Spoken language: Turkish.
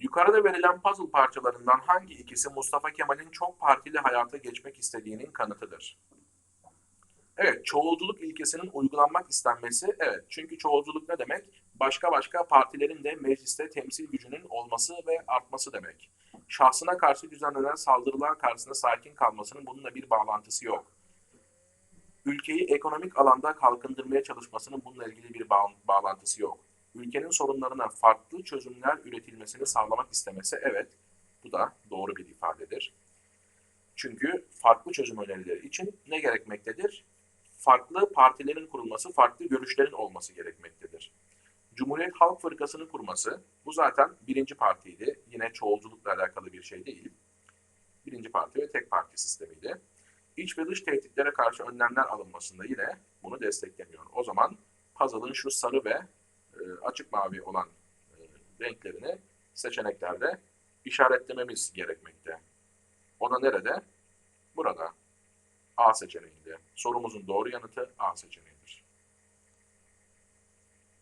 Yukarıda verilen puzzle parçalarından hangi ikisi Mustafa Kemal'in çok partili hayata geçmek istediğinin kanıtıdır? Evet, çoğulculuk ilkesinin uygulanmak istenmesi, evet. Çünkü çoğulculuk ne demek? Başka başka partilerin de mecliste temsil gücünün olması ve artması demek. Şahsına karşı düzenlenen saldırılar karşısında sakin kalmasının bununla bir bağlantısı yok. Ülkeyi ekonomik alanda kalkındırmaya çalışmasının bununla ilgili bir bağ- bağlantısı yok. Ülkenin sorunlarına farklı çözümler üretilmesini sağlamak istemesi, evet. Bu da doğru bir ifadedir. Çünkü farklı çözüm önerileri için ne gerekmektedir? Farklı partilerin kurulması, farklı görüşlerin olması gerekmektedir. Cumhuriyet Halk Fırkası'nı kurması, bu zaten birinci partiydi. Yine çoğulculukla alakalı bir şey değil. Birinci parti ve tek parti sistemiydi. İç ve dış tehditlere karşı önlemler alınmasında yine bunu desteklemiyor. O zaman puzzle'ın şu sarı ve açık mavi olan e, renklerini seçeneklerde işaretlememiz gerekmekte. O da nerede? Burada. A seçeneğinde. Sorumuzun doğru yanıtı A seçeneğidir.